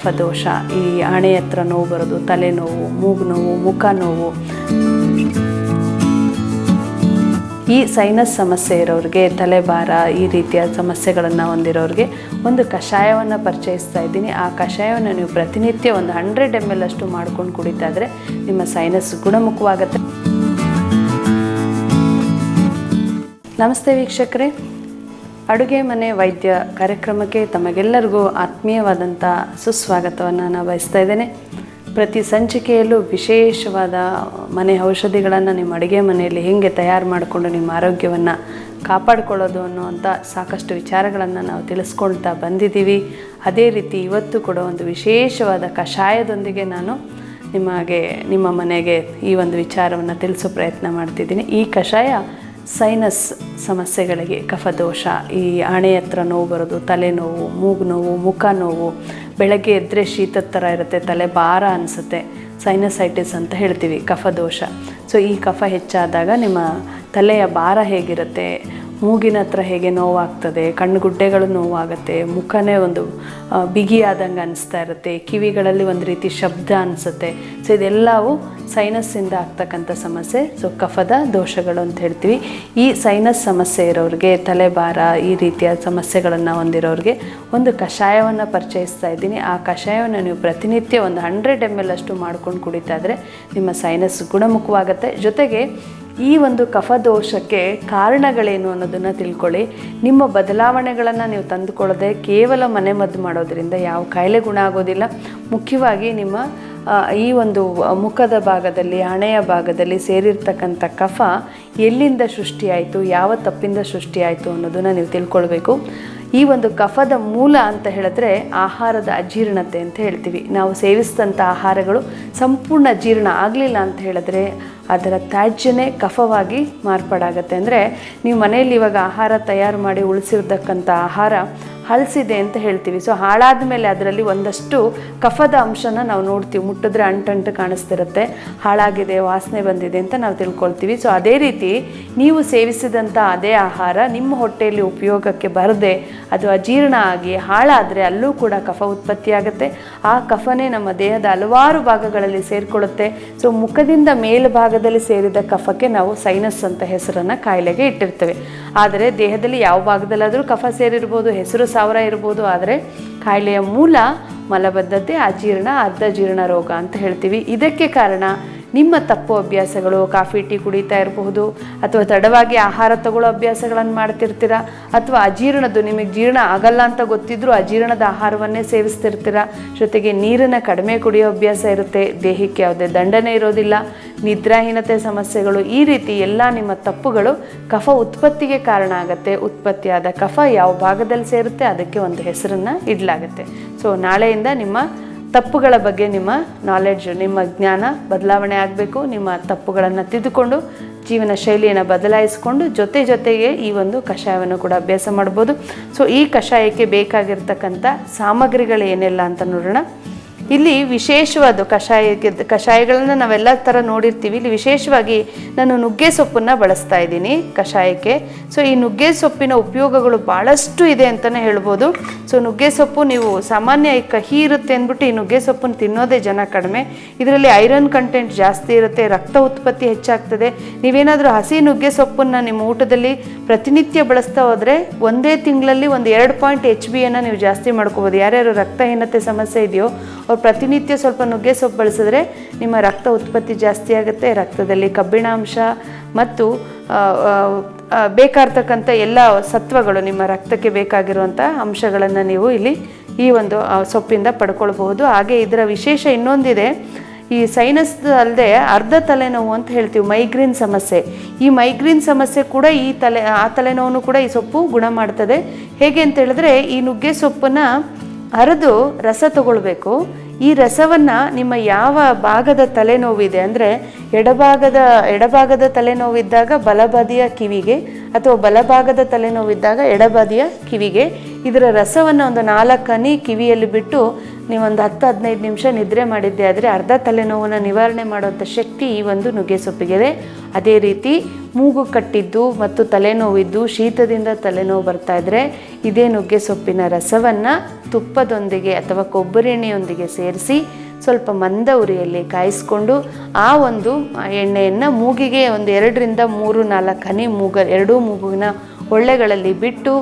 ಕಫದೋಷ ಈ ಹಣೆ ಹತ್ರ ನೋವು ಬರೋದು ತಲೆನೋವು ಮೂಗು ನೋವು, ಮುಖ ನೋವು. ಈ ಸೈನಸ್ ಸಮಸ್ಯೆ ಇರೋರಿಗೆ, ತಲೆಭಾರ, ಈ ರೀತಿಯ ಸಮಸ್ಯೆಗಳನ್ನು ಹೊಂದಿರೋರಿಗೆ ಒಂದು ಕಷಾಯವನ್ನು ಪರಿಚಯಿಸ್ತಾ ಇದ್ದೀನಿ. ಆ ಕಷಾಯವನ್ನು ನೀವು ಪ್ರತಿನಿತ್ಯ ಒಂದು ಹಂಡ್ರೆಡ್ ಎಂ ಎಲ್ ಅಷ್ಟು ಮಾಡ್ಕೊಂಡು ಕುಡಿತಾ ಇದ್ದರೆ ನಿಮ್ಮ ಸೈನಸ್ ಗುಣಮುಖವಾಗುತ್ತೆ. ನಮಸ್ತೆ ವೀಕ್ಷಕರೇ. ಅಡುಗೆ ಮನೆ ವೈದ್ಯ ಕಾರ್ಯಕ್ರಮಕ್ಕೆ ತಮಗೆಲ್ಲರಿಗೂ ಆತ್ಮೀಯವಾದಂಥ ಸುಸ್ವಾಗತವನ್ನು ನಾನು ಬಯಸ್ತಾ ಇದ್ದೇನೆ. ಪ್ರತಿ ಸಂಚಿಕೆಯಲ್ಲೂ ವಿಶೇಷವಾದ ಮನೆ ಔಷಧಿಗಳನ್ನು ನಿಮ್ಮ ಅಡುಗೆ ಮನೆಯಲ್ಲಿ ಹೇಗೆ ತಯಾರು ಮಾಡಿಕೊಂಡು ನಿಮ್ಮ ಆರೋಗ್ಯವನ್ನು ಕಾಪಾಡಿಕೊಳ್ಳೋದು ಅನ್ನುವಂಥ ಸಾಕಷ್ಟು ವಿಚಾರಗಳನ್ನು ನಾವು ತಿಳಿಸ್ಕೊಳ್ತಾ ಬಂದಿದ್ದೀವಿ. ಅದೇ ರೀತಿ ಇವತ್ತು ಕೂಡ ಒಂದು ವಿಶೇಷವಾದ ಕಷಾಯದೊಂದಿಗೆ ನಾನು ನಿಮಗೆ, ನಿಮ್ಮ ಮನೆಗೆ ಈ ಒಂದು ವಿಚಾರವನ್ನು ತಿಳಿಸೋ ಪ್ರಯತ್ನ ಮಾಡ್ತಿದ್ದೀನಿ. ಈ ಕಷಾಯ ಸೈನಸ್ ಸಮಸ್ಯೆಗಳಿಗೆ ಕಫದೋಷ, ಈ ಹಣೆ ಹತ್ರ ನೋವು ಬರೋದು ತಲೆನೋವು ಮೂಗು ನೋವು, ಮುಖ ನೋವು, ಬೆಳಗ್ಗೆ ಎದ್ದರೆ ಶೀತದ ಥರ ಇರುತ್ತೆ, ತಲೆ ಭಾರ ಅನಿಸುತ್ತೆ. ಸೈನಸೈಟಿಸ್ ಅಂತ ಹೇಳ್ತೀವಿ, ಕಫದೋಷ. ಸೊ, ಈ ಕಫ ಹೆಚ್ಚಾದಾಗ ನಿಮ್ಮ ತಲೆಯ ಭಾರ ಹೇಗಿರುತ್ತೆ? ಮೂಗಿನ ಹತ್ರ ಹೇಗೆ ನೋವಾಗ್ತದೆ, ಕಣ್ಣುಗುಡ್ಡೆಗಳು ನೋವಾಗುತ್ತೆ, ಮುಖನೇ ಒಂದು ಬಿಗಿ ಬಿಗಿಯಾದಂಗೆ ಅನಿಸ್ತಾ ಇರುತ್ತೆ, ಕಿವಿಗಳಲ್ಲಿ ಒಂದು ರೀತಿ ಶಬ್ದ ಅನಿಸುತ್ತೆ. ಸೊ ಇದೆಲ್ಲವೂ ಸೈನಸ್ಸಿಂದ ಆಗ್ತಕ್ಕಂಥ ಸಮಸ್ಯೆ. ಸೊ ಕಫದ ದೋಷಗಳು ಅಂತ ಹೇಳ್ತೀವಿ. ಈ ಸೈನಸ್ ಸಮಸ್ಯೆ ಇರೋರಿಗೆ, ತಲೆಭಾರ, ಈ ರೀತಿಯ ಸಮಸ್ಯೆಗಳನ್ನು ಹೊಂದಿರೋರಿಗೆ ಒಂದು ಕಷಾಯವನ್ನು ಪರಿಚಯಿಸ್ತಾ ಇದ್ದೀನಿ. ಆ ಕಷಾಯವನ್ನು ನೀವು ಪ್ರತಿನಿತ್ಯ ಒಂದು ಹಂಡ್ರೆಡ್ ಎಂ ಎಲ್ ಅಷ್ಟು ಮಾಡ್ಕೊಂಡು ಕುಡಿತಾ ಇದ್ದರೆ ನಿಮ್ಮ ಸೈನಸ್ ಗುಣಮುಖವಾಗುತ್ತೆ. ಜೊತೆಗೆ ಈ ಒಂದು ಕಫದೋಷಕ್ಕೆ ಕಾರಣಗಳೇನು ಅನ್ನೋದನ್ನು ತಿಳ್ಕೊಳ್ಳಿ. ನಿಮ್ಮ ಬದಲಾವಣೆಗಳನ್ನು ನೀವು ತಂದುಕೊಳ್ಳದೆ ಕೇವಲ ಮನೆಮದ್ದು ಮಾಡೋದ್ರಿಂದ ಯಾವ ಕಾಯಿಲೆ ಗುಣ ಆಗೋದಿಲ್ಲ. ಮುಖ್ಯವಾಗಿ ನಿಮ್ಮ ಈ ಒಂದು ಮುಖದ ಭಾಗದಲ್ಲಿ, ಹಣೆಯ ಭಾಗದಲ್ಲಿ ಸೇರಿರ್ತಕ್ಕಂಥ ಕಫ ಎಲ್ಲಿಂದ ಸೃಷ್ಟಿಯಾಯಿತು, ಯಾವ ತಪ್ಪಿಂದ ಸೃಷ್ಟಿಯಾಯಿತು ಅನ್ನೋದನ್ನು ನೀವು ತಿಳ್ಕೊಳ್ಬೇಕು. ಈ ಒಂದು ಕಫದ ಮೂಲ ಅಂತ ಹೇಳಿದ್ರೆ ಆಹಾರದ ಅಜೀರ್ಣತೆ ಅಂತ ಹೇಳ್ತೀವಿ. ನಾವು ಸೇವಿಸಿದಂಥ ಆಹಾರಗಳು ಸಂಪೂರ್ಣ ಜೀರ್ಣ ಆಗಲಿಲ್ಲ ಅಂತ ಹೇಳಿದ್ರೆ ಅದರ ತ್ಯಾಜ್ಯನೇ ಕಫವಾಗಿ ಮಾರ್ಪಾಡಾಗತ್ತೆ. ಅಂದರೆ ನೀವು ಮನೆಯಲ್ಲಿ ಇವಾಗ ಆಹಾರ ತಯಾರು ಮಾಡಿ ಉಳಿಸಿರ್ತಕ್ಕಂಥ ಆಹಾರ ಹಳಸಿದೆ ಅಂತ ಹೇಳ್ತೀವಿ. ಸೊ ಹಾಳಾದ ಮೇಲೆ ಅದರಲ್ಲಿ ಒಂದಷ್ಟು ಕಫದ ಅಂಶನ ನಾವು ನೋಡ್ತೀವಿ. ಮುಟ್ಟಿದ್ರೆ ಅಂಟಂಟು ಕಾಣಿಸ್ತಿರುತ್ತೆ. ಹಾಳಾಗಿದೆ, ವಾಸನೆ ಬಂದಿದೆ ಅಂತ ನಾವು ತಿಳ್ಕೊಳ್ತೀವಿ. ಸೊ ಅದೇ ರೀತಿ ನೀವು ಸೇವಿಸಿದಂಥ ಅದೇ ಆಹಾರ ನಿಮ್ಮ ಹೊಟ್ಟೆಯಲ್ಲಿ ಉಪಯೋಗಕ್ಕೆ ಬರದೆ, ಅದು ಅಜೀರ್ಣ ಆಗಿ ಹಾಳಾದರೆ ಅಲ್ಲೂ ಕೂಡ ಕಫ ಉತ್ಪತ್ತಿಯಾಗುತ್ತೆ ಆ ಕಫನೇ ನಮ್ಮ ದೇಹದ ಹಲವಾರು ಭಾಗಗಳಲ್ಲಿ ಸೇರಿಕೊಳ್ಳುತ್ತೆ. ಸೊ ಮುಖದಿಂದ ಮೇಲ್ಭಾಗದಲ್ಲಿ ಸೇರಿದ ಕಫಕ್ಕೆ ನಾವು ಸೈನಸ್ ಅಂತ ಹೆಸರನ್ನು ಕಾಯಿಲೆಗೆ ಇಟ್ಟಿರ್ತೇವೆ. ಆದರೆ ದೇಹದಲ್ಲಿ ಯಾವ ಭಾಗದಲ್ಲಾದರೂ ಕಫ ಸೇರಿರ್ಬೋದು, ಹೆಸರು ಸಾವಿರ ಇರ್ಬೋದು, ಆದರೆ ಕಾಯಿಲೆಯ ಮೂಲ ಮಲಬದ್ಧತೆ ಅಜೀರ್ಣ, ಅರ್ಧ ಜೀರ್ಣ ರೋಗ ಅಂತ ಹೇಳ್ತೀವಿ. ಇದಕ್ಕೆ ಕಾರಣ ನಿಮ್ಮ ತಪ್ಪು ಅಭ್ಯಾಸಗಳು, ಕಾಫಿ, ಟೀ ಕುಡಿತಾ ಇರಬಹುದು, ಅಥವಾ ತಡವಾಗಿ ಆಹಾರ ತಗೊಳ್ಳೋ ಅಭ್ಯಾಸಗಳನ್ನು ಮಾಡ್ತಿರ್ತೀರ, ಅಥವಾ ಅಜೀರ್ಣದ್ದು ನಿಮಗೆ ಜೀರ್ಣ ಆಗಲ್ಲ ಅಂತ ಗೊತ್ತಿದ್ರೂ ಅಜೀರ್ಣದ ಆಹಾರವನ್ನೇ ಸೇವಿಸ್ತಿರ್ತೀರ? ಜೊತೆಗೆ ನೀರನ್ನು ಕಡಿಮೆ ಕುಡಿಯೋ ಅಭ್ಯಾಸ ಇರುತ್ತೆ, ದೇಹಕ್ಕೆ ಯಾವುದೇ ದಂಡನೆ ಇರೋದಿಲ್ಲ, ನಿದ್ರಾಹೀನತೆ ಸಮಸ್ಯೆಗಳು, ಈ ರೀತಿ ಎಲ್ಲ ನಿಮ್ಮ ತಪ್ಪುಗಳು ಕಫ ಉತ್ಪತ್ತಿಗೆ ಕಾರಣ ಆಗುತ್ತೆ. ಉತ್ಪತ್ತಿಯಾದ ಕಫ ಯಾವ ಭಾಗದಲ್ಲಿ ಸೇರುತ್ತೆ, ಅದಕ್ಕೆ ಒಂದು ಹೆಸರನ್ನು ಇಡಲಾಗುತ್ತೆ. ಸೊ ನಾಳೆಯಿಂದ ನಿಮ್ಮ ತಪ್ಪುಗಳ ಬಗ್ಗೆ ನಿಮ್ಮ ನಾಲೆಡ್ಜ್ ನಿಮ್ಮ ಜ್ಞಾನ ಬದಲಾವಣೆ ಆಗಬೇಕು. ನಿಮ್ಮ ತಪ್ಪುಗಳನ್ನು ತಿದ್ದುಕೊಂಡು ಜೀವನ ಶೈಲಿಯನ್ನು ಬದಲಾಯಿಸಿಕೊಂಡು ಜೊತೆ ಜೊತೆಗೆ ಈ ಒಂದು ಕಷಾಯವನ್ನು ಕೂಡ ಅಭ್ಯಾಸ ಮಾಡ್ಬೋದು. ಸೊ ಈ ಕಷಾಯಕ್ಕೆ ಬೇಕಾಗಿರ್ತಕ್ಕಂಥ ಸಾಮಗ್ರಿಗಳು ಏನೆಲ್ಲ ಅಂತ ನೋಡೋಣ. ಇಲ್ಲಿ ವಿಶೇಷವಾದ ಕಷಾಯ ಕಷಾಯಗಳನ್ನು ನಾವೆಲ್ಲ ಥರ ನೋಡಿರ್ತೀವಿ. ಇಲ್ಲಿ ವಿಶೇಷವಾಗಿ ನಾನು ನುಗ್ಗೆ ಸೊಪ್ಪನ್ನು ಬಳಸ್ತಾ ಇದ್ದೀನಿ ಕಷಾಯಕ್ಕೆ. ಸೊ ಈ ನುಗ್ಗೆ ಸೊಪ್ಪಿನ ಉಪಯೋಗಗಳು ಭಾಳಷ್ಟು ಇದೆ ಅಂತಲೇ ಹೇಳ್ಬೋದು. ಸೊ ನುಗ್ಗೆ ಸೊಪ್ಪು ನೀವು ಸಾಮಾನ್ಯ ಕಹಿ ಇರುತ್ತೆ ಅಂದ್ಬಿಟ್ಟು ಈ ನುಗ್ಗೆ ಸೊಪ್ಪನ್ನು ತಿನ್ನೋದೇ ಜನ ಕಡಿಮೆ. ಇದರಲ್ಲಿ ಐರನ್ ಕಂಟೆಂಟ್ ಜಾಸ್ತಿ ಇರುತ್ತೆ, ರಕ್ತ ಉತ್ಪತ್ತಿ ಹೆಚ್ಚಾಗ್ತದೆ. ನೀವೇನಾದರೂ ಹಸಿ ನುಗ್ಗೆ ಸೊಪ್ಪನ್ನು ನಿಮ್ಮ ಊಟದಲ್ಲಿ ಪ್ರತಿನಿತ್ಯ ಬಳಸ್ತಾ ಹೋದರೆ ಒಂದೇ ತಿಂಗಳಲ್ಲಿ ಒಂದು ಎರಡು ಪಾಯಿಂಟ್ ಎಚ್ ಬಿಯನ್ನು ನೀವು ಜಾಸ್ತಿ ಮಾಡ್ಕೋಬೋದು. ಯಾರ್ಯಾರು ರಕ್ತಹೀನತೆ ಸಮಸ್ಯೆ ಇದೆಯೋ ಅವ್ರು ಪ್ರತಿನಿತ್ಯ ಸ್ವಲ್ಪ ನುಗ್ಗೆ ಸೊಪ್ಪು ಬಳಸಿದ್ರೆ ನಿಮ್ಮ ರಕ್ತ ಉತ್ಪತ್ತಿ ಜಾಸ್ತಿ ಆಗುತ್ತೆ, ರಕ್ತದಲ್ಲಿ ಕಬ್ಬಿಣಾಂಶ ಮತ್ತು ಬೇಕಾಗ್ತಕ್ಕಂಥ ಎಲ್ಲ ಸತ್ವಗಳು ನಿಮ್ಮ ರಕ್ತಕ್ಕೆ ಬೇಕಾಗಿರುವಂಥ ಅಂಶಗಳನ್ನು ನೀವು ಇಲ್ಲಿ ಈ ಒಂದು ಸೊಪ್ಪಿಂದ ಪಡ್ಕೊಳ್ಬಹುದು. ಹಾಗೆ ಇದರ ವಿಶೇಷ ಇನ್ನೊಂದಿದೆ, ಈ ಸೈನಸ್ ಅಲ್ಲದೆ ಅರ್ಧ ತಲೆನೋವು ಅಂತ ಹೇಳ್ತೀವಿ ಮೈಗ್ರೇನ್ ಸಮಸ್ಯೆ. ಈ ಮೈಗ್ರೇನ್ ಸಮಸ್ಯೆ ಕೂಡ ಈ ತಲೆ, ಆ ತಲೆನೋವನ್ನು ಕೂಡ ಈ ಸೊಪ್ಪು ಗುಣ ಮಾಡ್ತದೆ. ಹೇಗೆ ಅಂತ ಹೇಳಿದ್ರೆ ಈ ನುಗ್ಗೆ ಸೊಪ್ಪನ್ನ ಅರೆದು ರಸ ತಗೊಳ್ಬೇಕು. ಈ ರಸವನ್ನು ನಿಮ್ಮ ಯಾವ ಭಾಗದ ತಲೆನೋವಿದೆ ಅಂದರೆ ಎಡಭಾಗದ ಎಡಭಾಗದ ತಲೆನೋವಿದ್ದಾಗ ಬಲಬದಿಯ ಕಿವಿಗೆ ಅಥವಾ ಬಲಭಾಗದ ತಲೆನೋವಿದ್ದಾಗ ಎಡಬದಿಯ ಕಿವಿಗೆ, ಇದರ ರಸವನ್ನು ಒಂದು ನಾಲ್ಕು ಹನಿ ಕಿವಿಯಲ್ಲಿ ಬಿಟ್ಟು ನೀವೊಂದು ಹತ್ತು ಹದಿನೈದು ನಿಮಿಷ ನಿದ್ರೆ ಮಾಡಿದ್ದೆ ಆದರೆ ಅರ್ಧ ತಲೆನೋವನ್ನು ನಿವಾರಣೆ ಮಾಡುವಂಥ ಶಕ್ತಿ ಈ ಒಂದು ನುಗ್ಗೆ ಸೊಪ್ಪಿಗಿದೆ. ಅದೇ ರೀತಿ ಮೂಗು ಕಟ್ಟಿದ್ದು ಮತ್ತು ತಲೆನೋವಿದ್ದು ಶೀತದಿಂದ ತಲೆನೋವು ಬರ್ತಾ ಇದ್ದರೆ ಇದೇ ನುಗ್ಗೆ ಸೊಪ್ಪಿನ ರಸವನ್ನು ತುಪ್ಪದೊಂದಿಗೆ ಅಥವಾ ಕೊಬ್ಬರಿ ಎಣ್ಣೆಯೊಂದಿಗೆ ಸೇರಿಸಿ ಸ್ವಲ್ಪ ಮಂದ ಉರಿಯಲ್ಲಿ ಕಾಯಿಸ್ಕೊಂಡು ಆ ಒಂದು ಎಣ್ಣೆಯನ್ನು ಮೂಗಿಗೆ ಒಂದು ಎರಡರಿಂದ ಮೂರು ನಾಲ್ಕು ಹನಿ ಮೂಗ ಎರಡೂ ಮೂಗಿನ ಒಳ್ಳೆಗಳಲ್ಲಿ ಬಿಟ್ಟು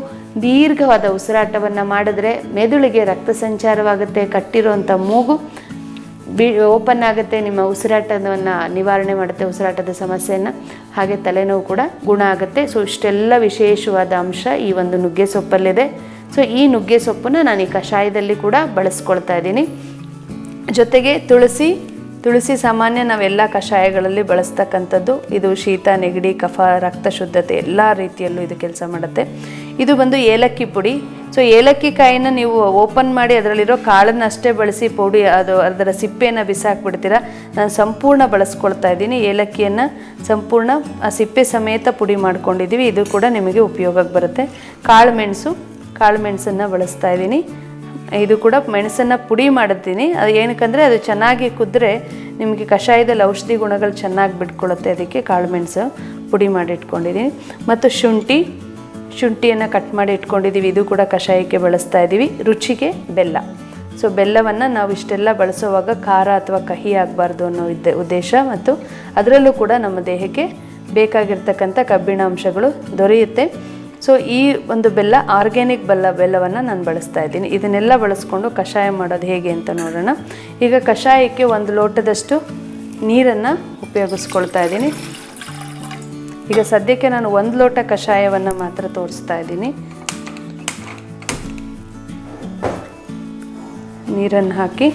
ದೀರ್ಘವಾದ ಉಸಿರಾಟವನ್ನು ಮಾಡಿದ್ರೆ ಮೆದುಳಿಗೆ ರಕ್ತ ಸಂಚಾರವಾಗುತ್ತೆ ಕಟ್ಟಿರುವಂಥ ಮೂಗು ಬಿ ಓಪನ್ ಆಗುತ್ತೆ, ನಿಮ್ಮ ಉಸಿರಾಟವನ್ನು ನಿವಾರಣೆ ಮಾಡುತ್ತೆ, ಉಸಿರಾಟದ ಸಮಸ್ಯೆಯನ್ನು. ಹಾಗೆ ತಲೆನೋವು ಕೂಡ ಗುಣ ಆಗುತ್ತೆ. ಸೊ ಇಷ್ಟೆಲ್ಲ ವಿಶೇಷವಾದ ಅಂಶ ಈ ಒಂದು ನುಗ್ಗೆ ಸೊಪ್ಪಲ್ಲಿದೆ. ಸೊ ಈ ನುಗ್ಗೆ ಸೊಪ್ಪನ್ನು ನಾನು ಈ ಕಷಾಯದಲ್ಲಿ ಕೂಡ ಬಳಸ್ಕೊಳ್ತಾ ಇದ್ದೀನಿ. ಜೊತೆಗೆ ತುಳಸಿ ತುಳಸಿ ಸಾಮಾನ್ಯ ನಾವೆಲ್ಲ ಕಷಾಯಗಳಲ್ಲಿ ಬಳಸ್ತಕ್ಕಂಥದ್ದು. ಇದು ಶೀತ, ನೆಗಡಿ, ಕಫ, ರಕ್ತ ಶುದ್ಧತೆ ಎಲ್ಲ ರೀತಿಯಲ್ಲೂ ಇದು ಕೆಲಸ ಮಾಡುತ್ತೆ. ಇದು ಬಂದು ಏಲಕ್ಕಿ ಪುಡಿ. ಸೊ ಏಲಕ್ಕಿ ಕಾಯಿನ ನೀವು ಓಪನ್ ಮಾಡಿ ಅದರಲ್ಲಿರೋ ಕಾಳನ್ನು ಅಷ್ಟೇ ಬಳಸಿ ಪುಡಿ, ಅದು ಅದರ ಸಿಪ್ಪೆಯನ್ನು ಬಿಸಾಕ್ಬಿಡ್ತೀರಾ? ನಾನು ಸಂಪೂರ್ಣ ಬಳಸ್ಕೊಳ್ತಾ ಇದ್ದೀನಿ. ಏಲಕ್ಕಿಯನ್ನು ಸಂಪೂರ್ಣ ಆ ಸಿಪ್ಪೆ ಸಮೇತ ಪುಡಿ ಮಾಡ್ಕೊಂಡಿದ್ದೀವಿ ಇದು ಕೂಡ ನಿಮಗೆ ಉಪಯೋಗಕ್ಕೆ ಬರುತ್ತೆ. ಕಾಳು ಮೆಣಸು, ಕಾಳು ಮೆಣಸನ್ನು ಬಳಸ್ತಾ ಇದ್ದೀನಿ. ಇದು ಕೂಡ ಮೆಣಸನ್ನು ಪುಡಿ ಮಾಡಿದ್ದೀನಿ ಅದು ಏನಕ್ಕಂದರೆ ಅದು ಚೆನ್ನಾಗಿ ಕುದ್ರೆ ನಿಮಗೆ ಕಷಾಯದಲ್ಲಿ ಔಷಧಿ ಗುಣಗಳು ಚೆನ್ನಾಗಿ ಬಿಟ್ಕೊಳ್ಳುತ್ತೆ ಅದಕ್ಕೆ ಕಾಳು ಮೆಣಸು ಪುಡಿ ಮಾಡಿ ಇಟ್ಕೊಂಡಿದ್ದೀನಿ ಮತ್ತು ಶುಂಠಿ, ಶುಂಠಿಯನ್ನು ಕಟ್ ಮಾಡಿ ಇಟ್ಕೊಂಡಿದ್ದೀವಿ ಇದು ಕೂಡ ಕಷಾಯಕ್ಕೆ ಬಳಸ್ತಾ ಇದ್ದೀವಿ ರುಚಿಗೆ ಬೆಲ್ಲ. ಸೊ ಬೆಲ್ಲವನ್ನು ನಾವು ಇಷ್ಟೆಲ್ಲ ಬಳಸುವಾಗ ಖಾರ ಅಥವಾ ಕಹಿ ಆಗಬಾರ್ದು ಅನ್ನೋ ಇದ್ದ ಉದ್ದೇಶ. ಮತ್ತು ಅದರಲ್ಲೂ ಕೂಡ ನಮ್ಮ ದೇಹಕ್ಕೆ ಬೇಕಾಗಿರ್ತಕ್ಕಂಥ ಕಬ್ಬಿಣ ಅಂಶಗಳು ದೊರೆಯುತ್ತೆ. ಸೊ ಈ ಒಂದು ಬೆಲ್ಲ ಆರ್ಗ್ಯಾನಿಕ್ ಬೆಲ್ಲ, ಬೆಲ್ಲವನ್ನು ನಾನು ಬಳಸ್ತಾ ಇದ್ದೀನಿ. ಇದನ್ನೆಲ್ಲ ಬಳಸ್ಕೊಂಡು ಕಷಾಯ ಮಾಡೋದು ಹೇಗೆ ಅಂತ ನೋಡೋಣ. ಈಗ ಕಷಾಯಕ್ಕೆ ಒಂದು ಲೋಟದಷ್ಟು ನೀರನ್ನು ಉಪಯೋಗಿಸ್ಕೊಳ್ತಾ ಇದ್ದೀನಿ. ಈಗ ಸದ್ಯಕ್ಕೆ ನಾನು ಒಂದು ಲೋಟ ಕಷಾಯವನ್ನು ಮಾತ್ರ ತೋರಿಸ್ತಾ ಇದ್ದೀನಿ. ನೀರನ್ನು ಹಾಕಿ,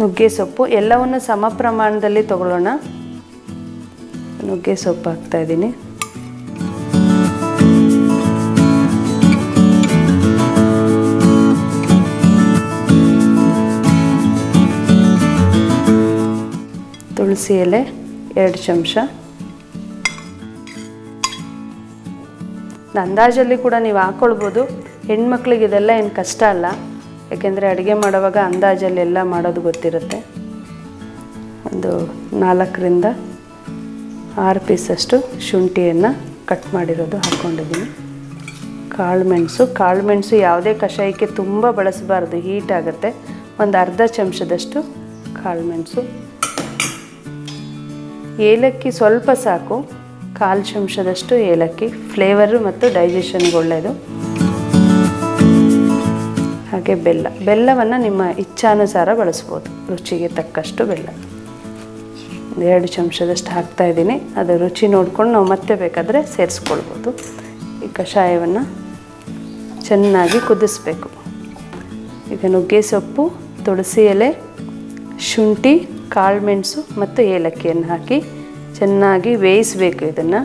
ನುಗ್ಗೆ ಸೊಪ್ಪು, ಎಲ್ಲವನ್ನು ಸಮ ಪ್ರಮಾಣದಲ್ಲಿ ತಗೊಳ್ಳೋಣ. ನುಗ್ಗೆ ಸೊಪ್ಪು ಹಾಕ್ತಾ ತುಳಸಿ ಎಲೆ ಎರಡು ಚಮಚ. ಅಂದಾಜಲ್ಲಿ ಕೂಡ ನೀವು ಹಾಕ್ಕೊಳ್ಬೋದು ಹೆಣ್ಮಕ್ಳಿಗೆ ಇದೆಲ್ಲ ಏನು ಕಷ್ಟ ಅಲ್ಲ. ಯಾಕೆಂದರೆ ಅಡುಗೆ ಮಾಡುವಾಗ ಅಂದಾಜಲ್ಲೆಲ್ಲ ಮಾಡೋದು ಗೊತ್ತಿರುತ್ತೆ. ಒಂದು ನಾಲ್ಕರಿಂದ ಆರು ಪೀಸಷ್ಟು ಶುಂಠಿಯನ್ನು ಕಟ್ ಮಾಡಿರೋದು ಹಾಕ್ಕೊಂಡಿದ್ದೀನಿ ಕಾಳು ಮೆಣಸು. ಕಾಳು ಮೆಣಸು ಯಾವುದೇ ಕಷಾಯಕ್ಕೆ ತುಂಬ ಬಳಸಬಾರ್ದು, ಹೀಟ್ ಆಗುತ್ತೆ. ಒಂದು ಅರ್ಧ ಚಮಚದಷ್ಟು ಕಾಳು ಮೆಣಸು. ಏಲಕ್ಕಿ ಸ್ವಲ್ಪ ಸಾಕು. ಕಾಲು ಚಮಚದಷ್ಟು ಏಲಕ್ಕಿ. ಫ್ಲೇವರು ಮತ್ತು ಡೈಜೆಷನ್ಗೆ ಒಳ್ಳೆಯದು ಹಾಗೆ ಬೆಲ್ಲ. ಬೆಲ್ಲವನ್ನು ನಿಮ್ಮ ಇಚ್ಛಾನುಸಾರ ಬಳಸ್ಬೋದು. ರುಚಿಗೆ ತಕ್ಕಷ್ಟು ಬೆಲ್ಲ. ಎರಡು ಚಮಚದಷ್ಟು ಹಾಕ್ತಾ ಇದ್ದೀನಿ. ಅದು ರುಚಿ ನೋಡ್ಕೊಂಡು ನಾವು ಮತ್ತೆ ಬೇಕಾದರೆ ಸೇರಿಸ್ಕೊಳ್ಬೋದು. ಈ ಕಷಾಯವನ್ನು ಚೆನ್ನಾಗಿ ಕುದಿಸ್ಬೇಕು. ಈಗ ನುಗ್ಗೆ ಸೊಪ್ಪು, ತುಳಸಿ ಎಲೆ, ಶುಂಠಿ ಕಾಳುಮೆಣಸು ಮತ್ತು ಏಲಕ್ಕಿಯನ್ನು ಹಾಕಿ ಚೆನ್ನಾಗಿ ಬೇಯಿಸಬೇಕು ಇದನ್ನು.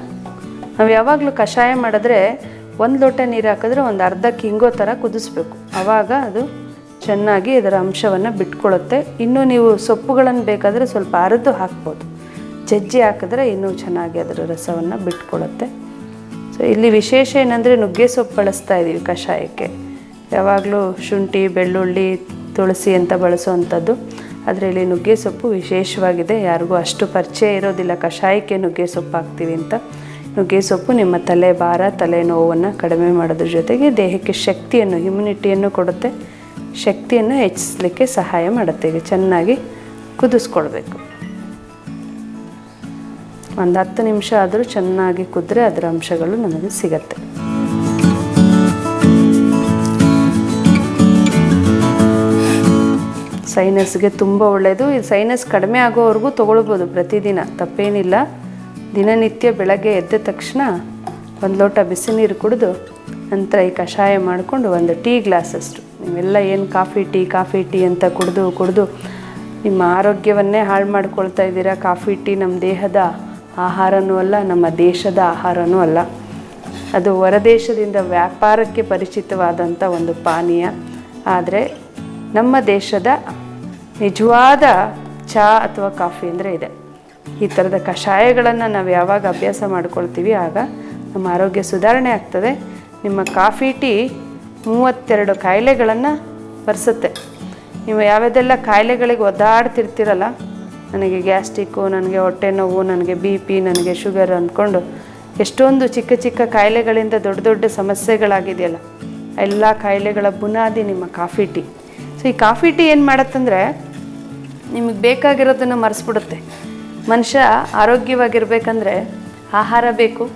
ನಾವು ಯಾವಾಗಲೂ ಕಷಾಯ ಮಾಡಿದ್ರೆ ಒಂದು ಲೋಟ ನೀರು ಹಾಕಿದ್ರೆ ಒಂದು ಅರ್ಧ ಕಿಂಗೋ ಥರ ಕುದಿಸ್ಬೇಕು. ಆವಾಗ ಅದು ಚೆನ್ನಾಗಿ ಇದರ ಅಂಶವನ್ನು ಬಿಟ್ಕೊಳ್ಳುತ್ತೆ. ಇನ್ನೂ ನೀವು ಸೊಪ್ಪುಗಳನ್ನು ಬೇಕಾದರೆ ಸ್ವಲ್ಪ ಅರೆದು ಹಾಕ್ಬೋದು. ಜಜ್ಜಿ ಹಾಕಿದ್ರೆ ಇನ್ನೂ ಚೆನ್ನಾಗಿ ಅದರ ರಸವನ್ನು ಬಿಟ್ಕೊಳ್ಳುತ್ತೆ. ಸೊ ಇಲ್ಲಿ ವಿಶೇಷ ಏನಂದರೆ ನುಗ್ಗೆ ಸೊಪ್ಪು ಬಳಸ್ತಾ ಇದ್ದೀವಿ ಕಷಾಯಕ್ಕೆ. ಯಾವಾಗಲೂ ಶುಂಠಿ, ಬೆಳ್ಳುಳ್ಳಿ, ತುಳಸಿ ಅಂತ ಬಳಸುವಂಥದ್ದು. ಆದರೆ ಇಲ್ಲಿ ನುಗ್ಗೆ ಸೊಪ್ಪು ವಿಶೇಷವಾಗಿದೆ. ಯಾರಿಗೂ ಅಷ್ಟು ಪರಿಚಯ ಇರೋದಿಲ್ಲ. ಕಷಾಯಕ್ಕೆ ನುಗ್ಗೆ ಸೊಪ್ಪು ಹಾಕ್ತೀವಿ ಅಂತ. ನುಗ್ಗೆ ಸೊಪ್ಪು ನಿಮ್ಮ ತಲೆ ಭಾರ, ತಲೆ ನೋವನ್ನು ಕಡಿಮೆ ಮಾಡೋದ್ರ ಜೊತೆಗೆ ದೇಹಕ್ಕೆ ಶಕ್ತಿಯನ್ನು ಇಮ್ಯುನಿಟಿಯನ್ನು ಕೊಡುತ್ತೆ. ಶಕ್ತಿಯನ್ನು ಹೆಚ್ಚಿಸಲಿಕ್ಕೆ ಸಹಾಯ ಮಾಡುತ್ತೆ. ಚೆನ್ನಾಗಿ ಕುದಿಸ್ಕೊಳ್ಬೇಕು. ಒಂದು ಹತ್ತು ನಿಮಿಷ ಆದರೂ ಚೆನ್ನಾಗಿ ಕುದ್ರೆ ಅದರ ಅಂಶಗಳು ನಮಗೆ ಸಿಗತ್ತೆ. ಸೈನಸ್ಗೆ ತುಂಬ ಒಳ್ಳೆಯದು ಈ ಸೈನಸ್ ಕಡಿಮೆ ಆಗೋವರೆಗೂ ತೊಗೊಳ್ಬೋದು ಪ್ರತಿದಿನ, ತಪ್ಪೇನಿಲ್ಲ. ದಿನನಿತ್ಯ ಬೆಳಗ್ಗೆ ಎದ್ದ ತಕ್ಷಣ ಒಂದು ಲೋಟ ಬಿಸಿ ನೀರು ಕುಡಿದು ನಂತರ ಈ ಕಷಾಯ ಮಾಡಿಕೊಂಡು ಒಂದು ಟೀ ಗ್ಲಾಸಷ್ಟು. ನೀವೆಲ್ಲ ಏನು ಕಾಫಿ ಟೀ ಕಾಫಿ ಟೀ ಅಂತ ಕುಡಿದು ಕುಡಿದು ನಿಮ್ಮ ಆರೋಗ್ಯವನ್ನೇ ಹಾಳು ಮಾಡ್ಕೊಳ್ತಾ ಇದ್ದೀರಾ? ಕಾಫಿ ಟೀ ನಮ್ಮ ದೇಹದ ಆಹಾರನೂ ಅಲ್ಲ, ನಮ್ಮ ದೇಶದ ಆಹಾರನೂ ಅಲ್ಲ. ಅದು ಹೊರದೇಶದಿಂದ ವ್ಯಾಪಾರಕ್ಕೆ ಪರಿಚಿತವಾದಂಥ ಒಂದು ಪಾನೀಯ. ಆದರೆ ನಮ್ಮ ದೇಶದ ನಿಜವಾದ ಚಹಾ ಅಥವಾ ಕಾಫಿ ಅಂದರೆ ಇದೆ. ಈ ಥರದ ಕಷಾಯಗಳನ್ನು ನಾವು ಯಾವಾಗ ಅಭ್ಯಾಸ ಮಾಡ್ಕೊಳ್ತೀವಿ, ಆಗ ನಮ್ಮ ಆರೋಗ್ಯ ಸುಧಾರಣೆ ಆಗ್ತದೆ. ನಿಮ್ಮ ಕಾಫಿ, ಟೀ ಮೂವತ್ತೆರಡು ಕಾಯಿಲೆಗಳನ್ನು ಬರೆಸುತ್ತೆ. ನೀವು ಯಾವುದೆಲ್ಲ ಕಾಯಿಲೆಗಳಿಗೆ ಒದ್ದಾಡ್ತಿರ್ತೀರಲ್ಲ, ನನಗೆ ಗ್ಯಾಸ್ಟಿಕ್ಕು ನನಗೆ ಹೊಟ್ಟೆ ನೋವು, ನನಗೆ ಬಿ ಪಿ, ನನಗೆ ಶುಗರ್ ಅಂದ್ಕೊಂಡು ಎಷ್ಟೊಂದು ಚಿಕ್ಕ ಚಿಕ್ಕ ಕಾಯಿಲೆಗಳಿಂದ ದೊಡ್ಡ ದೊಡ್ಡ ಸಮಸ್ಯೆಗಳಾಗಿದೆಯಲ್ಲ, ಎಲ್ಲ ಕಾಯಿಲೆಗಳ ಬುನಾದಿ ನಿಮ್ಮ ಕಾಫಿ, ಟೀ. ಸೊ ಈ ಕಾಫಿ, ಟೀ ಏನು ಮಾಡತ್ತಂದರೆ ನಿಮಗೆ ಬೇಕಾಗಿರೋದನ್ನು ಮರೆಸ್ಬಿಡುತ್ತೆ. ಮನುಷ್ಯ ಆರೋಗ್ಯವಾಗಿರ್ಬೇಕಂದ್ರೆ ಆಹಾರ ಬೇಕು,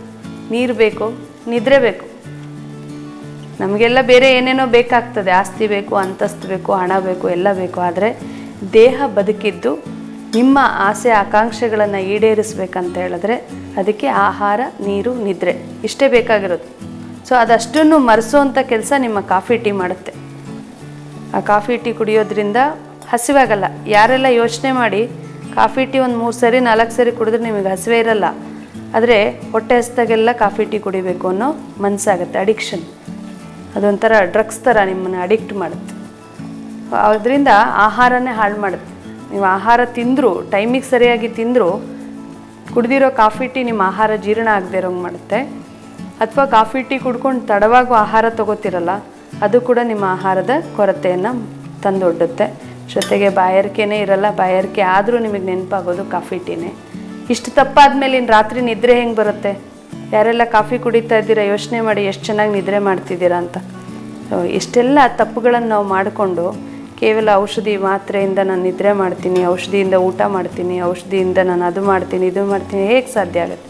ನೀರು ಬೇಕು, ನಿದ್ರೆ ಬೇಕು. ನಮಗೆಲ್ಲ ಬೇರೆ ಏನೇನೋ ಬೇಕಾಗ್ತದೆ. ಆಸ್ತಿ ಬೇಕು, ಅಂತಸ್ತು ಬೇಕು, ಹಣ ಬೇಕು, ಎಲ್ಲ ಬೇಕು. ಆದರೆ ದೇಹ ಬದುಕಿದ್ದು ನಿಮ್ಮ ಆಸೆ, ಆಕಾಂಕ್ಷೆಗಳನ್ನು ಈಡೇರಿಸ್ಬೇಕಂತ ಹೇಳಿದ್ರೆ ಅದಕ್ಕೆ ಆಹಾರ, ನೀರು, ನಿದ್ರೆ ಇಷ್ಟೇ ಬೇಕಾಗಿರೋದು. ಸೊ ಅದಷ್ಟನ್ನು ಮರೆಸೋವಂಥ ಕೆಲಸ ನಿಮ್ಮ ಕಾಫಿ ಟೀ ಮಾಡುತ್ತೆ. ಆ ಕಾಫಿ ಟೀ ಕುಡಿಯೋದ್ರಿಂದ ಹಸಿವಾಗಲ್ಲ. ಯಾರೆಲ್ಲ ಯೋಚನೆ ಮಾಡಿ ಕಾಫಿ ಟೀ ಒಂದು ಮೂರು ಸರಿ, ನಾಲ್ಕು ಸರಿ ಕುಡಿದ್ರೆ ನಿಮಗೆ ಹಸಿವೆ ಇರಲ್ಲ. ಆದರೆ ಹೊಟ್ಟೆ ಹಸ್ದಾಗೆಲ್ಲ ಕಾಫಿ ಟೀ ಕುಡಿಬೇಕು ಅನ್ನೋ ಮನಸ್ಸಾಗುತ್ತೆ ಅಡಿಕ್ಷನ್. ಅದೊಂಥರ ಡ್ರಗ್ಸ್ ಥರ ನಿಮ್ಮನ್ನು ಅಡಿಕ್ಟ್ ಮಾಡುತ್ತೆ. ಅದರಿಂದ ಆಹಾರನೇ ಹಾಳು ಮಾಡುತ್ತೆ. ನೀವು ಆಹಾರ ತಿಂದರೂ, ಟೈಮಿಗೆ ಸರಿಯಾಗಿ ತಿಂದರೂ ಕುಡಿದಿರೋ ಕಾಫಿ ಟೀ ನಿಮ್ಮ ಆಹಾರ ಜೀರ್ಣ ಆಗದೆ ಇರೋಂಗೆ ಮಾಡುತ್ತೆ. ಅಥವಾ ಕಾಫಿ ಟೀ ಕುಡ್ಕೊಂಡು ತಡವಾಗೂ ಆಹಾರ ತಗೋತಿರಲ್ಲ, ಅದು ಕೂಡ ನಿಮ್ಮ ಆಹಾರದ ಕೊರತೆಯನ್ನು ತಂದೊಡ್ಡುತ್ತೆ. ಜೊತೆಗೆ ಬಾಯಾರಿಕೆನೇ ಇರಲ್ಲ, ಬಾಯಾರಿಕೆ ಆದರೂ ನಿಮಗೆ ನೆನಪಾಗೋದು ಕಾಫಿ ಟೀನೇ. ಇಷ್ಟು ತಪ್ಪಾದ್ಮೇಲೆ ಇನ್ನು ರಾತ್ರಿ ನಿದ್ರೆ ಹೆಂಗೆ ಬರುತ್ತೆ? ಯಾರೆಲ್ಲ ಕಾಫಿ ಕುಡಿತಾ ಇದ್ದೀರಾ, ಯೋಚನೆ ಮಾಡಿ ಎಷ್ಟು ಚೆನ್ನಾಗಿ ನಿದ್ರೆ ಮಾಡ್ತಿದ್ದೀರಾ ಅಂತ. ಇಷ್ಟೆಲ್ಲ ತಪ್ಪುಗಳನ್ನು ನಾವು ಮಾಡಿಕೊಂಡು ಕೇವಲ ಔಷಧಿ ಮಾತ್ರೆಯಿಂದ ನಾನು ನಿದ್ರೆ ಮಾಡ್ತೀನಿ, ಔಷಧಿಯಿಂದ ಊಟ ಮಾಡ್ತೀನಿ, ಔಷಧಿಯಿಂದ ನಾನು ಅದು ಮಾಡ್ತೀನಿ, ಇದು ಮಾಡ್ತೀನಿ ಹೇಗೆ ಸಾಧ್ಯ ಆಗುತ್ತೆ?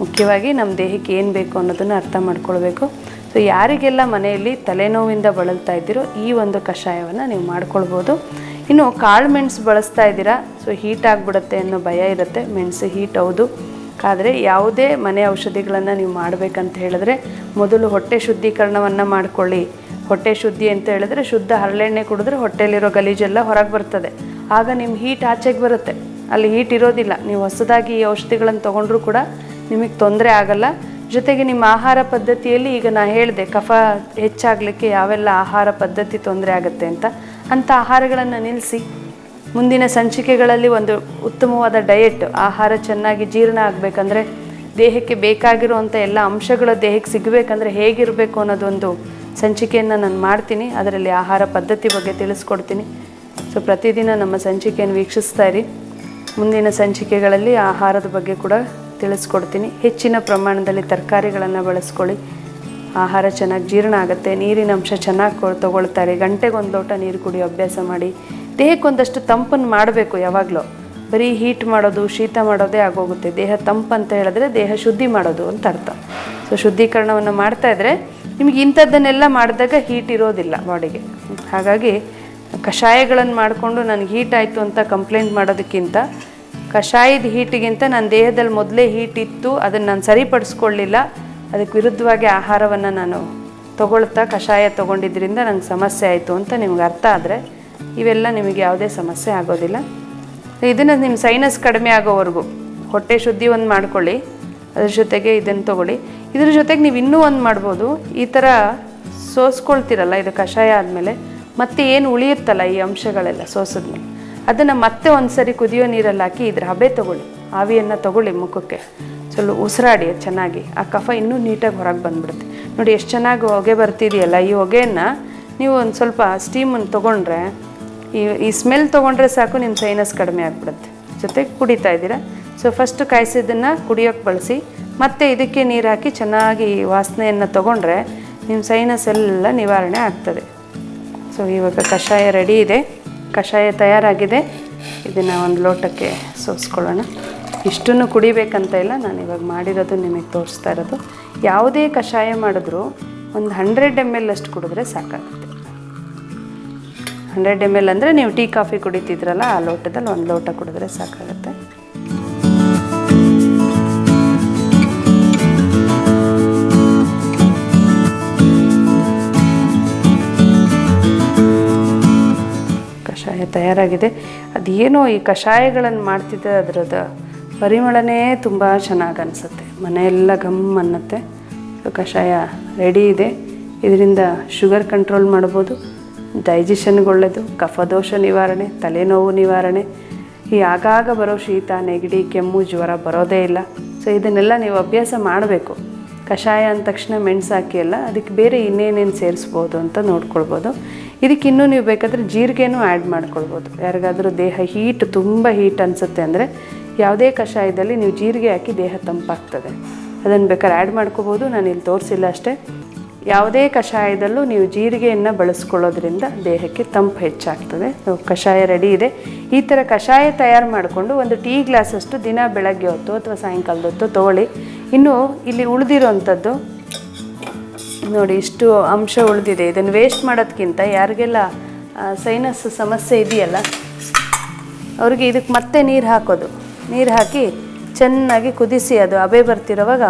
ಮುಖ್ಯವಾಗಿ ನಮ್ಮ ದೇಹಕ್ಕೆ ಏನು ಬೇಕು ಅನ್ನೋದನ್ನು ಅರ್ಥ ಮಾಡ್ಕೊಳ್ಬೇಕು. ಸೊ ಯಾರಿಗೆಲ್ಲ ಮನೆಯಲ್ಲಿ ತಲೆನೋವಿಂದ ಬಳಲ್ತಾ ಇದ್ದೀರೋ ಈ ಒಂದು ಕಷಾಯವನ್ನು ನೀವು ಮಾಡ್ಕೊಳ್ಬೋದು. ಇನ್ನು ಕಾಳು ಮೆಣಸು ಬಳಸ್ತಾ ಇದ್ದೀರಾ, ಸೊ ಹೀಟ್ ಆಗಿಬಿಡುತ್ತೆ ಅನ್ನೋ ಭಯ ಇರುತ್ತೆ. ಮೆಣಸು ಹೀಟ್ ಹೌದು. ಆದರೆ ಯಾವುದೇ ಮನೆ ಔಷಧಿಗಳನ್ನು ನೀವು ಮಾಡಬೇಕಂತ ಹೇಳಿದ್ರೆ ಮೊದಲು ಹೊಟ್ಟೆ ಶುದ್ಧೀಕರಣವನ್ನು ಮಾಡ್ಕೊಳ್ಳಿ. ಹೊಟ್ಟೆ ಶುದ್ಧಿ ಅಂತ ಹೇಳಿದ್ರೆ ಶುದ್ಧ ಹರಳೆಣ್ಣೆ ಕುಡಿದ್ರೆ ಹೊಟ್ಟೆಲಿರೋ ಗಲೀಜೆಲ್ಲ ಹೊರಗೆ ಬರ್ತದೆ. ಆಗ ನಿಮ್ಮ ಹೀಟ್ ಆಚೆಗೆ ಬರುತ್ತೆ. ಅಲ್ಲಿ ಹೀಟ್ ಇರೋದಿಲ್ಲ. ನೀವು ಹೊಸದಾಗಿ ಈ ಔಷಧಿಗಳನ್ನು ತೊಗೊಂಡ್ರೂ ಕೂಡ ನಿಮಗೆ ತೊಂದರೆ ಆಗಲ್ಲ. ಜೊತೆಗೆ ನಿಮ್ಮ ಆಹಾರ ಪದ್ಧತಿಯಲ್ಲಿ ಈಗ ನಾ ಹೇಳಿದೆ, ಕಫ ಹೆಚ್ಚಾಗಲಿಕ್ಕೆ ಯಾವೆಲ್ಲ ಆಹಾರ ಪದ್ಧತಿ ತೊಂದರೆ ಆಗುತ್ತೆ ಅಂತ. ಅಂಥ ಆಹಾರಗಳನ್ನು ನಿಲ್ಲಿಸಿ ಮುಂದಿನ ಸಂಚಿಕೆಗಳಲ್ಲಿ ಒಂದು ಉತ್ತಮವಾದ ಡಯೆಟ್ ಆಹಾರ ಚೆನ್ನಾಗಿ ಜೀರ್ಣ ಆಗಬೇಕಂದ್ರೆ, ದೇಹಕ್ಕೆ ಬೇಕಾಗಿರುವಂಥ ಎಲ್ಲ ಅಂಶಗಳು ದೇಹಕ್ಕೆ ಸಿಗಬೇಕಂದ್ರೆ ಹೇಗಿರಬೇಕು ಅನ್ನೋದೊಂದು ಸಂಚಿಕೆಯನ್ನು ನಾನು ಮಾಡ್ತೀನಿ. ಅದರಲ್ಲಿ ಆಹಾರ ಪದ್ಧತಿ ಬಗ್ಗೆ ತಿಳಿಸ್ಕೊಡ್ತೀನಿ. ಸೊ, ಪ್ರತಿದಿನ ನಮ್ಮ ಸಂಚಿಕೆಯನ್ನು ವೀಕ್ಷಿಸ್ತಾ ಇರಿ. ಮುಂದಿನ ಸಂಚಿಕೆಗಳಲ್ಲಿ ಆಹಾರದ ಬಗ್ಗೆ ಕೂಡ ತಿಳಿಸ್ಕೊಡ್ತೀನಿ. ಹೆಚ್ಚಿನ ಪ್ರಮಾಣದಲ್ಲಿ ತರಕಾರಿಗಳನ್ನು ಬಳಸ್ಕೊಳ್ಳಿ. ಆಹಾರ ಚೆನ್ನಾಗಿ ಜೀರ್ಣ ಆಗುತ್ತೆ. ನೀರಿನ ಅಂಶ ಚೆನ್ನಾಗಿ ತೊಗೊಳ್ತಾರೆ. ಗಂಟೆಗೊಂದು ಲೋಟ ನೀರು ಕುಡಿಯೋ ಅಭ್ಯಾಸ ಮಾಡಿ. ದೇಹಕ್ಕೊಂದಷ್ಟು ತಂಪನ್ನು ಮಾಡಬೇಕು ಯಾವಾಗಲೂ. ಬರೀ ಹೀಟ್ ಮಾಡೋದು, ಶೀತ ಮಾಡೋದೇ ಆಗೋಗುತ್ತೆ. ದೇಹ ತಂಪು ಅಂತ ಹೇಳಿದ್ರೆ ದೇಹ ಶುದ್ಧಿ ಮಾಡೋದು ಅಂತ ಅರ್ಥ. ಸೊ ಶುದ್ಧೀಕರಣವನ್ನು ಮಾಡ್ತಾ ಇದ್ರೆ ನಿಮಗೆ ಇಂಥದ್ದನ್ನೆಲ್ಲ ಮಾಡಿದಾಗ ಹೀಟ್ ಇರೋದಿಲ್ಲ ಬಾಡಿಗೆ. ಹಾಗಾಗಿ ಕಷಾಯಗಳನ್ನು ಮಾಡಿಕೊಂಡು ನನಗೆ ಹೀಟ್ ಆಯಿತು ಅಂತ ಕಂಪ್ಲೇಂಟ್ ಮಾಡೋದಕ್ಕಿಂತ ಕಷಾಯದ ಹೀಟಿಗಿಂತ ನನ್ನ ದೇಹದಲ್ಲಿ ಮೊದಲೇ ಹೀಟ್ ಇತ್ತು, ಅದನ್ನು ನಾನು ಸರಿಪಡಿಸ್ಕೊಳ್ಳಿಲ್ಲ. ಅದಕ್ಕೆ ವಿರುದ್ಧವಾಗಿ ಆಹಾರವನ್ನು ನಾನು ತಗೊಳ್ತಾ ಕಷಾಯ ತೊಗೊಂಡಿದ್ದರಿಂದ ನಂಗೆ ಸಮಸ್ಯೆ ಆಯಿತು ಅಂತ ನಿಮ್ಗೆ ಅರ್ಥ ಆದರೆ ಇವೆಲ್ಲ ನಿಮಗೆ ಯಾವುದೇ ಸಮಸ್ಯೆ ಆಗೋದಿಲ್ಲ. ಇದನ್ನು ನಿಮ್ಮ ಸೈನಸ್ ಕಡಿಮೆ ಆಗೋವರೆಗೂ ಹೊಟ್ಟೆ ಶುದ್ಧಿ ಒಂದು ಮಾಡ್ಕೊಳ್ಳಿ, ಅದ್ರ ಜೊತೆಗೆ ಇದನ್ನು ತೊಗೊಳ್ಳಿ. ಇದ್ರ ಜೊತೆಗೆ ನೀವು ಇನ್ನೂ ಒಂದು ಮಾಡ್ಬೋದು, ಈ ಥರ ಸೋಸ್ಕೊಳ್ತೀರಲ್ಲ, ಇದು ಕಷಾಯ ಆದಮೇಲೆ. ಮತ್ತೆ ಏನು ಉಳಿಯುತ್ತಲ್ಲ ಈ ಅಂಶಗಳೆಲ್ಲ ಸೋಸಿದ್ಮೇಲೆ? ಅದನ್ನು ಮತ್ತೆ ಒಂದು ಸರಿ ಕುದಿಯೋ ನೀರಲ್ಲಿ ಹಾಕಿ ಇದ್ರ ಹಬೆ ತೊಗೊಳ್ಳಿ. ಆವಿಯನ್ನು ತೊಗೊಳ್ಳಿ ಮುಖಕ್ಕೆ. ಸ್ವಲ್ಪ ಉಸಿರಾಡಿ ಚೆನ್ನಾಗಿ. ಆ ಕಫ ಇನ್ನೂ ನೀಟಾಗಿ ಹೊರಗೆ ಬಂದ್ಬಿಡುತ್ತೆ. ನೋಡಿ ಎಷ್ಟು ಚೆನ್ನಾಗಿ ಹೊಗೆ ಬರ್ತಿದೆಯಲ್ಲ, ಈ ಹೊಗೆಯನ್ನು ನೀವು ಒಂದು ಸ್ವಲ್ಪ ಸ್ಟೀಮನ್ನು ತೊಗೊಂಡ್ರೆ, ಈ ಈ ಸ್ಮೆಲ್ ತೊಗೊಂಡ್ರೆ ಸಾಕು ನಿಮ್ಮ ಸೈನಸ್ ಕಡಿಮೆ ಆಗಿಬಿಡುತ್ತೆ. ಜೊತೆಗೆ ಕುಡಿತಾ ಇದ್ದೀರಾ? ಸೊ ಫಸ್ಟ್ ಕಾಯಿಸಿದ್ದನ್ನು ಕುಡಿಯೋಕ್ಕೆ ಬಳಸಿ, ಮತ್ತೆ ಇದಕ್ಕೆ ನೀರು ಹಾಕಿ ಚೆನ್ನಾಗಿ ವಾಸನೆಯನ್ನು ತೊಗೊಂಡ್ರೆ ನಿಮ್ಮ ಸೈನಸ್ ಎಲ್ಲ ನಿವಾರಣೆ ಆಗ್ತದೆ. ಸೊ ಇವಾಗ ಕಷಾಯ ರೆಡಿ ಇದೆ. ಕಷಾಯ ತಯಾರಾಗಿದೆ. ಇದನ್ನು ಒಂದು ಲೋಟಕ್ಕೆ ಸೋಸ್ಕೊಳ್ಳೋಣ. ಇಷ್ಟನ್ನು ಕುಡಿಬೇಕಂತ ಇಲ್ಲ, ನಾನು ಇವಾಗ ಮಾಡಿರೋದು ನಿಮಗೆ ತೋರಿಸ್ತಾ ಇರೋದು. ಯಾವುದೇ ಕಷಾಯ ಮಾಡಿದ್ರೂ ಒಂದು ಹಂಡ್ರೆಡ್ ಎಂ ಎಲ್ ಅಷ್ಟು ಕುಡಿದ್ರೆ ಸಾಕಾಗುತ್ತೆ. ಹಂಡ್ರೆಡ್ ಎಂ ಎಲ್ ಅಂದರೆ ನೀವು ಟೀ, ಕಾಫಿ ಕುಡಿತಿದ್ರಲ್ಲ, ಆ ಲೋಟದಲ್ಲಿ ಒಂದು ಲೋಟ ಕುಡಿದ್ರೆ ಸಾಕಾಗುತ್ತೆ. ತಯಾರಾಗಿದೆ. ಅದೇನೋ ಈ ಕಷಾಯಗಳನ್ನು ಮಾಡ್ತಿದ್ದೆ, ಅದರದ ಪರಿಮಳನೇ ತುಂಬ ಚೆನ್ನಾಗಿ ಅನಿಸುತ್ತೆ. ಮನೆಯೆಲ್ಲ ಘಮ್ ಅನ್ನತ್ತೆ. ಕಷಾಯ ರೆಡಿ ಇದೆ. ಇದರಿಂದ ಶುಗರ್ ಕಂಟ್ರೋಲ್ ಮಾಡ್ಬೋದು. ಡೈಜೆಷನ್ಗೆ ಒಳ್ಳೆಯದು ಕಫದೋಷ ನಿವಾರಣೆ, ತಲೆನೋವು ನಿವಾರಣೆ. ಈ ಆಗಾಗ ಬರೋ ಶೀತ, ನೆಗಡಿ, ಕೆಮ್ಮು, ಜ್ವರ ಬರೋದೇ ಇಲ್ಲ. ಸೊ ಇದನ್ನೆಲ್ಲ ನೀವು ಅಭ್ಯಾಸ ಮಾಡಬೇಕು. ಕಷಾಯ ಅಂದ ತಕ್ಷಣ ಮೆಣಸು ಹಾಕಿ ಅಲ್ಲ ಅದಕ್ಕೆ ಬೇರೆ ಇನ್ನೇನೇನು ಸೇರಿಸ್ಬೋದು ಅಂತ ನೋಡ್ಕೊಳ್ಬೋದು. ಇದಕ್ಕೆ ಇನ್ನೂ ನೀವು ಬೇಕಾದರೆ ಜೀರಿಗೆನೂ ಆ್ಯಡ್ ಮಾಡ್ಕೊಳ್ಬೋದು. ಯಾರಿಗಾದರೂ ದೇಹ ಹೀಟ್ ತುಂಬ ಹೀಟ್ ಅನಿಸುತ್ತೆ ಅಂದರೆ ಯಾವುದೇ ಕಷಾಯದಲ್ಲಿ ನೀವು ಜೀರಿಗೆ ಹಾಕಿ ದೇಹ ತಂಪಾಗ್ತದೆ. ಅದನ್ನು ಬೇಕಾದ್ರೆ ಆ್ಯಡ್ ಮಾಡ್ಕೋಬೋದು. ನಾನು ಇಲ್ಲಿ ತೋರಿಸಿಲ್ಲ ಅಷ್ಟೇ. ಯಾವುದೇ ಕಷಾಯದಲ್ಲೂ ನೀವು ಜೀರಿಗೆಯನ್ನು ಬಳಸ್ಕೊಳ್ಳೋದ್ರಿಂದ ದೇಹಕ್ಕೆ ತಂಪು ಹೆಚ್ಚಾಗ್ತದೆ. ಕಷಾಯ ರೆಡಿ ಇದೆ. ಈ ಥರ ಕಷಾಯ ತಯಾರು ಮಾಡಿಕೊಂಡು ಒಂದು ಟೀ ಗ್ಲಾಸಷ್ಟು ದಿನ ಬೆಳಗ್ಗೆ ಹೊತ್ತು ಅಥವಾ ಸಾಯಂಕಾಲದ ಹೊತ್ತು ತೊಗೊಳ್ಳಿ. ಇನ್ನು ಇಲ್ಲಿ ಉಳಿದಿರೋವಂಥದ್ದು ನೋಡಿ, ಇಷ್ಟು ಅಂಶ ಉಳಿದಿದೆ. ಇದನ್ನು ವೇಸ್ಟ್ ಮಾಡೋದಕ್ಕಿಂತ ಯಾರಿಗೆಲ್ಲ ಸೈನಸ್ ಸಮಸ್ಯೆ ಇದೆಯಲ್ಲ, ಅವ್ರಿಗೆ ಇದಕ್ಕೆ ಮತ್ತೆ ನೀರು ಹಾಕೋದು. ನೀರು ಹಾಕಿ ಚೆನ್ನಾಗಿ ಕುದಿಸಿ ಅದು ಹಬೆ ಬರ್ತಿರೋವಾಗ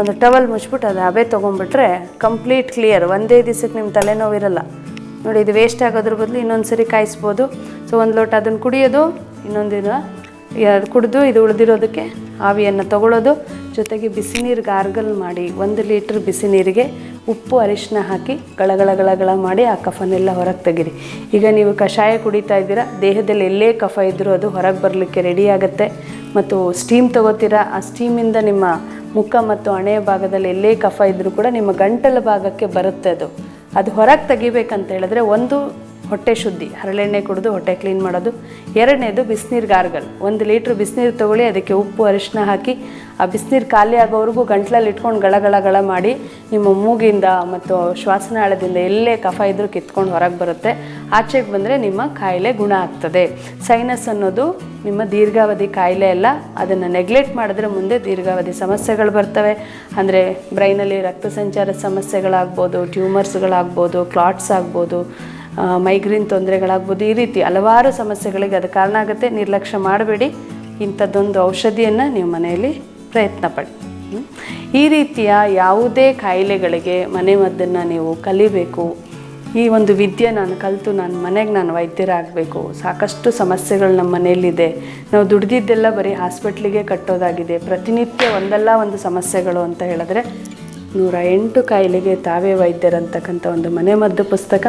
ಒಂದು ಟವಲ್ ಮುಚ್ಬಿಟ್ಟು ಅದು ಹಬೆ ತೊಗೊಂಡ್ಬಿಟ್ರೆ ಕಂಪ್ಲೀಟ್ ಕ್ಲಿಯರ್ ಒಂದೇ ದಿವಸಕ್ಕೆ ನಿಮ್ಮ ತಲೆನೋವಿರಲ್ಲ. ನೋಡಿ, ಇದು ವೇಸ್ಟ್ ಆಗೋದ್ರ ಬದಲು ಇನ್ನೊಂದು ಸರಿ ಕಾಯಿಸ್ಬೋದು. ಸೊ ಒಂದು ಲೋಟ ಅದನ್ನು ಕುಡಿಯೋದು ಇನ್ನೊಂದಿನ ಅದು ಕುಡಿದು ಇದು ಉಳಿದಿರೋದಕ್ಕೆ ಆವಿಯನ್ನು ತಗೊಳ್ಳೋದು ಜೊತೆಗೆ ಬಿಸಿ ನೀರು ಗಾರ್ಗಲ್ ಮಾಡಿ ಒಂದು ಲೀಟ್ರ್ ಬಿಸಿ ನೀರಿಗೆ ಉಪ್ಪು ಅರಿಶಿನ ಹಾಕಿ ಗಳಗಳ ಗಳಗಳ ಮಾಡಿ ಆ ಕಫನೆಲ್ಲ ಹೊರಗೆ ತೆಗೀರಿ. ಈಗ ನೀವು ಕಷಾಯ ಕುಡಿತಾ ಇದ್ದೀರಾ, ದೇಹದಲ್ಲಿ ಎಲ್ಲೇ ಕಫ ಇದ್ದರೂ ಅದು ಹೊರಗೆ ಬರಲಿಕ್ಕೆ ರೆಡಿ ಆಗುತ್ತೆ. ಮತ್ತು ಸ್ಟೀಮ್ ತಗೋತೀರಾ, ಆ ಸ್ಟೀಮಿಂದ ನಿಮ್ಮ ಮುಖ ಮತ್ತು ಹಣೆಯ ಭಾಗದಲ್ಲಿ ಎಲ್ಲೇ ಕಫ ಇದ್ದರೂ ಕೂಡ ನಿಮ್ಮ ಗಂಟಲ ಭಾಗಕ್ಕೆ ಬರುತ್ತೆ ಅದು. ಅದು ಹೊರಗೆ ತೆಗಿಬೇಕಂತ ಹೇಳಿದ್ರೆ ಒಂದು ಹೊಟ್ಟೆ ಶುದ್ಧಿ, ಹರಳೆಣ್ಣೆ ಕುಡಿದು ಹೊಟ್ಟೆ ಕ್ಲೀನ್ ಮಾಡೋದು. ಎರಡನೇದು ಬಿಸಿನೀರು ಗಾರ್ಗಲ್. ಒಂದು ಲೀಟ್ರ್ ಬಿಸಿನೀರು ತೊಗೊಳ್ಳಿ, ಅದಕ್ಕೆ ಉಪ್ಪು ಅರಿಶಿನ ಹಾಕಿ, ಆ ಬಿಸಿನೀರು ಖಾಲಿ ಆಗೋವರೆಗೂ ಗಂಟ್ಲಲ್ಲಿ ಇಟ್ಕೊಂಡು ಗಳಗಳಗಳ ಗಳ ಗಳ ಮಾಡಿ, ನಿಮ್ಮ ಮೂಗಿಂದ ಮತ್ತು ಶ್ವಾಸನಾಳದಿಂದ ಎಲ್ಲೇ ಕಫ ಇದ್ದರೂ ಕಿತ್ಕೊಂಡು ಹೊರಗೆ ಬರುತ್ತೆ. ಆಚೆಗೆ ಬಂದರೆ ನಿಮ್ಮ ಕಾಯಿಲೆ ಗುಣ ಆಗ್ತದೆ. ಸೈನಸ್ ಅನ್ನೋದು ನಿಮ್ಮ ದೀರ್ಘಾವಧಿ ಕಾಯಿಲೆ ಅಲ್ಲ, ಅದನ್ನು ನೆಗ್ಲೆಕ್ಟ್ ಮಾಡಿದ್ರೆ ಮುಂದೆ ದೀರ್ಘಾವಧಿ ಸಮಸ್ಯೆಗಳು ಬರ್ತವೆ. ಅಂದರೆ ಬ್ರೈನಲ್ಲಿ ರಕ್ತ ಸಂಚಾರ ಸಮಸ್ಯೆಗಳಾಗ್ಬೋದು, ಟ್ಯೂಮರ್ಸ್ಗಳಾಗ್ಬೋದು, ಕ್ಲಾಟ್ಸ್ ಆಗ್ಬೋದು ಮೈಗ್ರೇನ್ ತೊಂದರೆಗಳಾಗ್ಬೋದು ಈ ರೀತಿ ಹಲವಾರು ಸಮಸ್ಯೆಗಳಿಗೆ ಅದು ಕಾರಣ ಆಗುತ್ತೆ. ನಿರ್ಲಕ್ಷ್ಯ ಮಾಡಬೇಡಿ. ಇಂಥದ್ದೊಂದು ಔಷಧಿಯನ್ನು ನೀವು ಮನೆಯಲ್ಲಿ ಪ್ರಯತ್ನ ಪಡಿ. ಈ ರೀತಿಯ ಯಾವುದೇ ಕಾಯಿಲೆಗಳಿಗೆ ಮನೆಮದ್ದನ್ನು ನೀವು ಕಲಿಬೇಕು. ಈ ಒಂದು ವಿದ್ಯೆ ನಾನು ಕಲಿತು ನಾನು ಮನೆಗೆ ನಾನು ವೈದ್ಯರಾಗಬೇಕು ಸಾಕಷ್ಟು ಸಮಸ್ಯೆಗಳು ನಮ್ಮ ಮನೆಯಲ್ಲಿದೆ. ನಾವು ದುಡ್ದಿದ್ದೆಲ್ಲ ಬರೀ ಹಾಸ್ಪಿಟ್ಲಿಗೆ ಕಟ್ಟೋದಾಗಿದೆ. ಪ್ರತಿನಿತ್ಯ ಒಂದಲ್ಲ ಒಂದು ಸಮಸ್ಯೆಗಳು ಅಂತ ಹೇಳಿದ್ರೆ ನೂರ ಎಂಟು ಕಾಯಿಲೆಗೆ ತಾವೇ ವೈದ್ಯರಂತಕ್ಕಂಥ ಒಂದು ಮನೆಮದ್ದು ಪುಸ್ತಕ.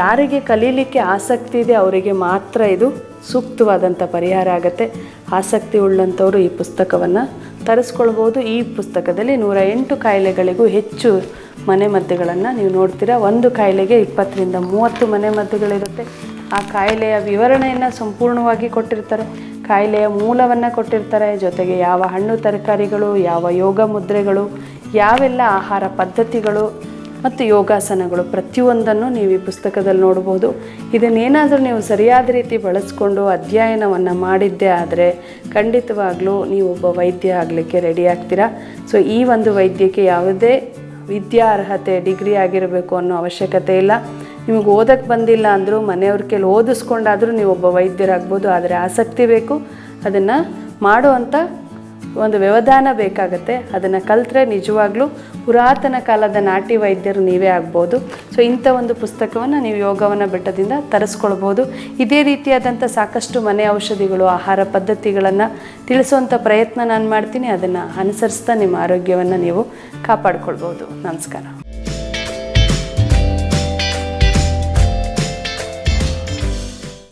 ಯಾರಿಗೆ ಕಲೀಲಿಕ್ಕೆ ಆಸಕ್ತಿ ಇದೆ ಅವರಿಗೆ ಮಾತ್ರ ಇದು ಸೂಕ್ತವಾದಂಥ ಪರಿಹಾರ ಆಗುತ್ತೆ. ಆಸಕ್ತಿ ಉಳ್ಳಂಥವರು ಈ ಪುಸ್ತಕವನ್ನು ತರಿಸ್ಕೊಳ್ಬೋದು. ಈ ಪುಸ್ತಕದಲ್ಲಿ ನೂರ ಎಂಟು ಕಾಯಿಲೆಗಳಿಗೂ ಹೆಚ್ಚು ಮನೆಮದ್ದುಗಳನ್ನು ನೀವು ನೋಡ್ತೀರಾ. ಒಂದು ಕಾಯಿಲೆಗೆ ಇಪ್ಪತ್ತರಿಂದ ಮೂವತ್ತು ಮನೆಮದ್ದುಗಳಿರುತ್ತೆ ಆ ಕಾಯಿಲೆಯ ವಿವರಣೆಯನ್ನು ಸಂಪೂರ್ಣವಾಗಿ ಕೊಟ್ಟಿರ್ತಾರೆ. ಕಾಯಿಲೆಯ ಮೂಲವನ್ನು ಕೊಟ್ಟಿರ್ತಾರೆ. ಜೊತೆಗೆ ಯಾವ ಹಣ್ಣು ತರಕಾರಿಗಳು, ಯಾವ ಯೋಗ ಮುದ್ರೆಗಳು, ಯಾವೆಲ್ಲ ಆಹಾರ ಪದ್ಧತಿಗಳು ಮತ್ತು ಯೋಗಾಸನಗಳು. ಪ್ರತಿಯೊಂದನ್ನು ನೀವು ಈ ಪುಸ್ತಕದಲ್ಲಿ ನೋಡ್ಬೋದು. ಇದನ್ನೇನಾದರೂ ನೀವು ಸರಿಯಾದ ರೀತಿ ಬಳಸ್ಕೊಂಡು ಅಧ್ಯಯನವನ್ನು ಮಾಡಿದ್ದೇ ಆದರೆ ಖಂಡಿತವಾಗ್ಲೂ ನೀವು ಒಬ್ಬ ವೈದ್ಯ ಆಗಲಿಕ್ಕೆ ರೆಡಿ ಆಗ್ತೀರಾ? ಸೊ, ಈ ಒಂದು ವೈದ್ಯಕ್ಕೆ ಯಾವುದೇ ವಿದ್ಯಾ ಅರ್ಹತೆ ಡಿಗ್ರಿ ಆಗಿರಬೇಕು ಅನ್ನೋ ಅವಶ್ಯಕತೆ ಇಲ್ಲ. ನಿಮಗೆ ಓದಕ್ಕೆ ಬಂದಿಲ್ಲ ಅಂದರೂ, ಮನೆಯವ್ರ ಕೇಳಿ ಓದಿಸ್ಕೊಂಡಾದರೂ ನೀವು ಒಬ್ಬ ವೈದ್ಯರಾಗ್ಬೋದು. ಆದರೆ ಆಸಕ್ತಿ ಬೇಕು. ಅದನ್ನು ಮಾಡುವಂಥ ಒಂದು ವ್ಯವಧಾನ ಬೇಕಾಗುತ್ತೆ. ಅದನ್ನು ಕಲ್ತ್ರೆ ನಿಜವಾಗ್ಲೂ ಪುರಾತನ ಕಾಲದ ನಾಟಿ ವೈದ್ಯರು ನೀವೇ ಆಗ್ಬೋದು. ಸೊ ಇಂಥ ಒಂದು ಪುಸ್ತಕವನ್ನು ನೀವು ಯೋಗವನ್ನು ಬೆಟ್ಟದಿಂದ ತರಿಸ್ಕೊಳ್ಬೋದು. ಇದೇ ರೀತಿಯಾದಂಥ ಸಾಕಷ್ಟು ಮನೆ ಔಷಧಿಗಳು, ಆಹಾರ ಪದ್ಧತಿಗಳನ್ನು ತಿಳಿಸುವಂಥ ಪ್ರಯತ್ನ ನಾನು ಮಾಡ್ತೀನಿ. ಅದನ್ನು ಅನುಸರಿಸ್ತಾ ನಿಮ್ಮ ಆರೋಗ್ಯವನ್ನು ನೀವು ಕಾಪಾಡ್ಕೊಳ್ಬೋದು. ನಮಸ್ಕಾರ.